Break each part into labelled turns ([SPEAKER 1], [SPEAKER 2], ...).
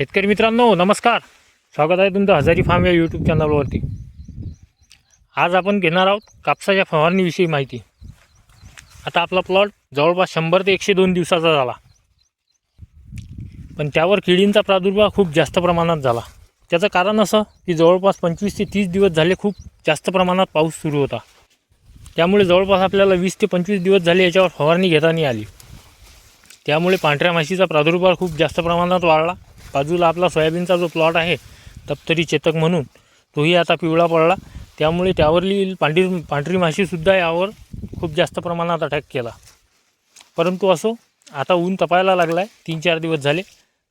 [SPEAKER 1] शेतकरी मित्रांनो नमस्कार. स्वागत आहे तुमचं हजारी फार्म या यूट्यूब चॅनलवरती आज आपण घेणार आहोत कापसाच्या फवारणीविषयी माहिती. आता आपला प्लॉट जवळपास शंभर ते एकशे दोन दिवसाचा झाला. पण त्यावर किडींचा प्रादुर्भाव खूप जास्त प्रमाणात झाला. त्याचं कारण असं की जवळपास पंचवीस ते तीस दिवस झाले खूप जास्त प्रमाणात पाऊस सुरू होता. त्यामुळे जवळपास आपल्याला वीस ते पंचवीस दिवस झाले याच्यावर फवारणी घेताना आली. त्यामुळे पांढऱ्या माशीचा प्रादुर्भाव खूप जास्त प्रमाणात वाढला. बाजूला आपला सोयाबीनचा जो प्लॉट आहे तप्तरी चेतक म्हणून तोही आता पिवळा पडला. त्यामुळे त्यावरली पांढरी पांढरी माशीसुद्धा यावर खूप जास्त प्रमाणात अटॅक केला. परंतु असो आता ऊन तपायला लागला आहे तीन चार दिवस झाले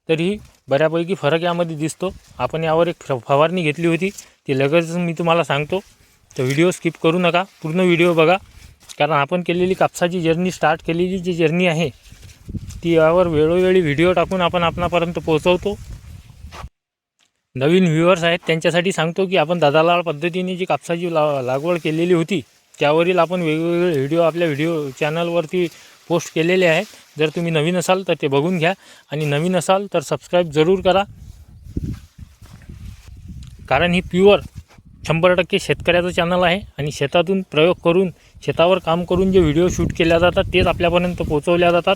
[SPEAKER 1] तरीही बऱ्यापैकी फरक यामध्ये दिसतो. आपण यावर एक फवारणी घेतली होती ती लगेच मी तुम्हाला सांगतो. तर व्हिडिओ स्किप करू नका पूर्ण व्हिडिओ बघा. कारण आपण केलेली कापसाची जर्नी स्टार्ट केलेली जी जर्नी आहे ती यावर वेळोवेळी व्हिडिओ टाकून आपण आपणापर्यंत पोहोचवतो. नवीन व्ह्युअर्स आहेत त्यांच्यासाठी सांगतो की आपण दादालाल पद्धतीने जी कापसाची ला लागवड केलेली होती त्यावरील आपण वेगवेगळे व्हिडिओ आपल्या व्हिडिओ चॅनलवरती पोस्ट केलेले आहेत. जर तुम्ही नवीन असाल तर ते बघून घ्या आणि नवीन असाल तर सबस्क्राईब जरूर करा. कारण ही प्युअर शंभर टक्के शेतकऱ्याचं चॅनल आहे आणि शेतातून प्रयोग करून शेतावर काम करून जे व्हिडिओ शूट केल्या जातात तेच आपल्यापर्यंत पोहोचवल्या जातात.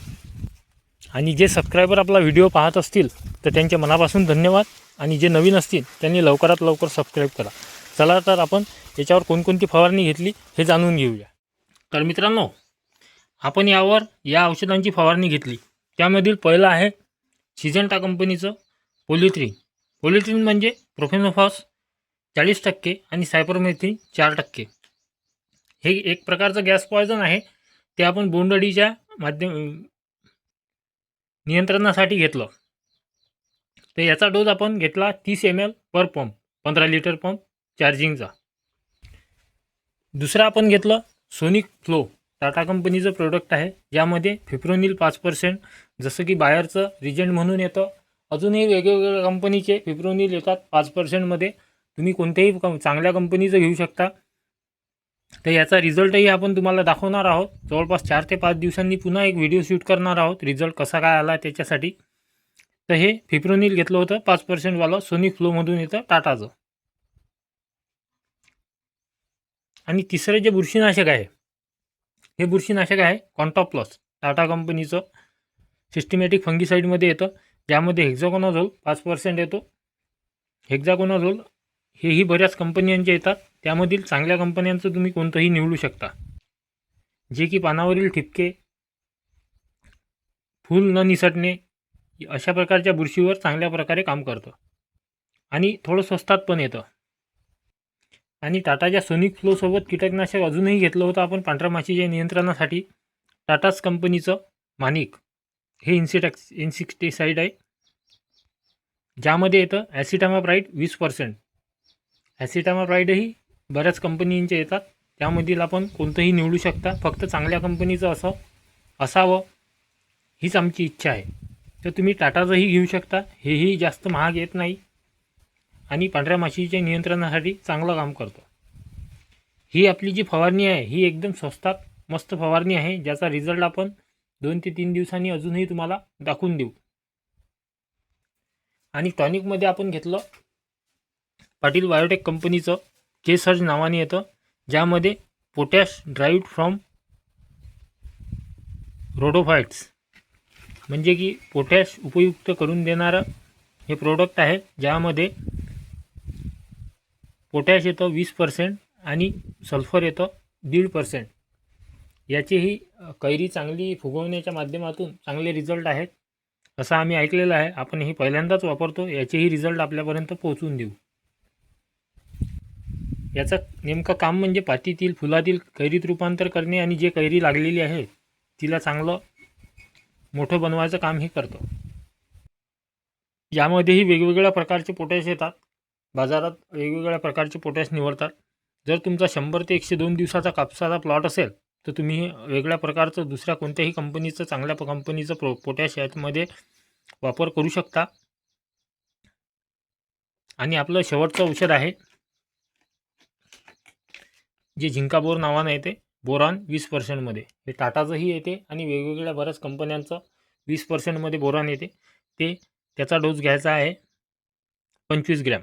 [SPEAKER 1] आणि जे सबस्क्रायबर आपला व्हिडिओ पाहत असतील तर त्यांच्या मनापासून धन्यवाद. आणि जे नवीन असतील त्यांनी लवकरात लवकर सबस्क्राईब करा. चला तर आपण याच्यावर कोणकोणती फवारणी घेतली हे जाणून घेऊया. तर मित्रांनो आपण यावर या औषधांची फवारणी घेतली. त्यामधील पहिलं आहे सिजंटा कंपनीचं पोलिथ्रीन पोलिथ्रीन म्हणजे प्रोफेनोफॉस चाळीस टक्के आणि सायपरमेथ्रिन चार टक्के. हे एक प्रकारचं गॅस पॉयझन आहे. ते आपण बोंडअळीच्या माध्यम नियंत्रणासाठी घेतलं. तर याचा डोस आपण घेतला तीस एम एल पर पंप पंधरा लिटर पंप चार्जिंगचा दुसरा आपण घेतलं सोनिक फ्लो टाटा कंपनीचं प्रोडक्ट आहे. ज्यामध्ये फिप्रोनिल पाच पर्सेंट जसं की बाहेरचं रिजंट म्हणून येतं. अजूनही वेगवेगळ्या कंपनीचे फिप्रोनिल येतात पाच पर्सेंटमध्ये तुम्ही कोणत्याही चांगल्या कंपनीचं घेऊ शकता. तर याचा रिझल्टही आपण तुम्हाला दाखवणार आहोत. जवळपास चार ते पाच दिवसांनी पुन्हा एक व्हिडिओ शूट करणार आहोत. रिझल्ट कसा काय आला त्याच्यासाठी. तर हे फिप्रोनिल घेतलं होतं पाच पर्सेंटवालं सोनी फ्लोमधून येतं टाटाचं. आणि तिसरं जे बुरशीनाशक आहे हे बुरशीनाशक आहे कॉन्टॉप प्लस टाटा कंपनीचं सिस्टमॅटिक फंगीसाईडमध्ये येतं. ज्यामध्ये हेक्झाकोनाझोल पाच पर्सेंट येतो. हेक्झाकोनाझोल हेही बऱ्याच कंपन्यांचे येतात. त्यामधील चांगल्या कंपन्यांचं तुम्ही कोणतंही निवडू शकता. जे की पानावरील ठिपके फूल न निसटणे अशा प्रकारच्या बुरशीवर चांगल्या प्रकारे काम करतं. आणि थोडं स्वस्तात पण येतं. आणि टाटाच्या सोनिक फ्लोसोबत कीटकनाशक अजूनही घेतलं होतं आपण पांढऱ्या माशीच्या नियंत्रणासाठी टाटाच कंपनीचं मानिक. हे इन्सिटॅक्स इन्सिक्टिसाईड आहे. ज्यामध्ये येतं ॲसिटामाप्राईड वीस पर्सेंट. ॲसिटामाप्राईडही बऱ्याच कंपनींचे येतात. त्यामधील आपण कोणतंही निवडू शकता. फक्त चांगल्या कंपनीचं असं असावं हीच आमची इच्छा आहे. तर तुम्ही टाटाचंही घेऊ शकता. हेही जास्त महाग येत नाही. आणि पांढऱ्या माशीच्या नियंत्रणासाठी चांगलं काम करतं. ही आपली जी फवारणी आहे ही एकदम स्वस्तात मस्त फवारणी आहे. ज्याचा रिझल्ट आपण दोन ते तीन दिवसांनी अजूनही तुम्हाला दाखवून देऊ. आणि टॉनिकमध्ये आपण घेतलं पाटील बायोटेक कंपनीचं. के सर्ज नावाने येतं ज्यामध्ये पोटॅश ड्राईव्ड फ्रॉम रोडोफाईट्स म्हणजे की पोटॅश उपयुक्त करून देणारं हे प्रोडक्ट आहे ज्यामध्ये पोटॅश येतं वीस पर्सेंट आणि सल्फर येतं दीड पर्सेंट याचीही कैरी चांगली फुगवण्याच्या माध्यमातून चांगले रिझल्ट आहेत. असं आम्ही ऐकलेलं आहे. आपण हे पहिल्यांदाच वापरतो. याचेही रिझल्ट आपल्यापर्यंत पोहोचून देऊ. याचं नेमकं काम म्हणजे पातीतील फुलातील कैरीत रूपांतर करणे आणि जे कैरी लागलेली आहे तिला चांगलं मोठं बनवायचं काम हे करतं. यामध्येही वेगवेगळ्या प्रकारचे पोटॅश येतात. बाजारात वेगवेगळ्या प्रकारचे पोटॅश निवडतात. जर तुमचा शंभर ते एकशे दोन दिवसाचा कापसाचा प्लॉट असेल तर तुम्ही हे वेगळ्या प्रकारचं दुसऱ्या कोणत्याही कंपनीचं चांगल्या कंपनीचं प्रो पोटॅश यामध्ये वापर करू शकता. आणि आपलं शेवटचं औषध आहे जे झिंकाबोर नावानं येते बोरॉन वीस पर्सेंटमध्ये. हे टाटाचंही येते आणि वेगवेगळ्या बऱ्याच कंपन्यांचं वीस पर्सेंटमध्ये बोरॉन येते. ते त्याचा डोस घ्यायचा आहे पंचवीस ग्रॅम.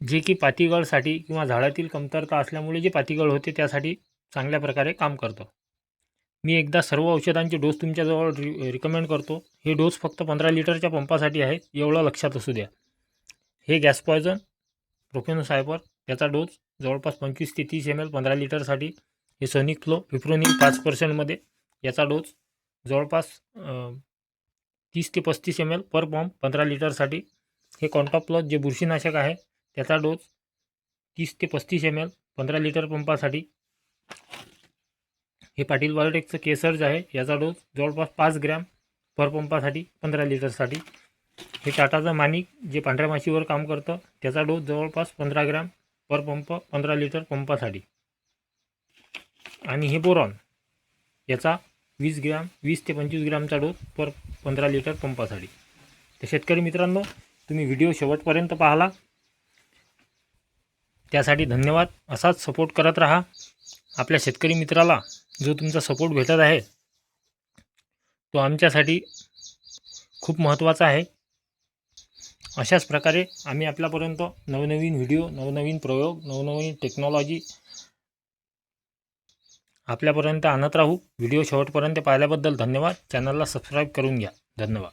[SPEAKER 1] जे की पातीगळसाठी किंवा झाडातील कमतरता असल्यामुळे जे पातीगळ होते त्यासाठी चांगल्या प्रकारे काम करतं. मी एकदा सर्व औषधांचे डोस तुमच्याजवळ रि रिकमेंड करतो. हे डोस फक्त पंधरा लिटरच्या पंपासाठी आहेत एवढं लक्षात असू द्या. हे गॅस पॉयझन प्रोफेनोसायपर याचा डोस जवळपास पंचवीस ते तीस एम एल पंधरा लिटरसाठी हे सोनिक फ्लो फिप्रोनिल पाच पर्सेंटमध्ये याचा डोस जवळपास तीस ते पस्तीस एम एल पर पॉम्प पंधरा लिटरसाठी. हे कॉन्टॉप प्लस जे बुरशीनाशक आहे त्याचा डोस तीस ते पस्तीस एम एल पंधरा लिटर पंपासाठी. हे पाटील बायोटेकचं केसर्ज आहे याचा डोस जवळपास पाच ग्रॅम पर पंपासाठी पंधरा लिटरसाठी. हे टाटाचं मानिक जे पांढऱ्या माशीवर काम करतं त्याचा डोस जवळपास पंधरा ग्रॅम पर पंप पंधरा लिटर पंपासाठी. आणि हे बोरॉन याचा वीस ग्रॅम वीस ते पंचवीस ग्रॅमचा डोस पर पंधरा लिटर पंपासाठी. तर शेतकरी मित्रांनो तुम्ही व्हिडिओ शेवटपर्यंत पाहला. त्यासाठी धन्यवाद. असाच सपोर्ट करत राहा. आपल्या शेतकरी मित्राला जो तुमचा सपोर्ट भेटत आहे तो आमच्यासाठी खूप महत्त्वाचा आहे. अशाच प्रकारे आम्ही आपल्यापर्यंत नवनवीन व्हिडिओ नवनवीन प्रयोग नवनवीन टेक्नॉलॉजी आपल्यापर्यंत आणत राहू. व्हिडिओ शेवटपर्यंत पाहिल्याबद्दल धन्यवाद. चॅनलला सबस्क्राईब करून घ्या. धन्यवाद.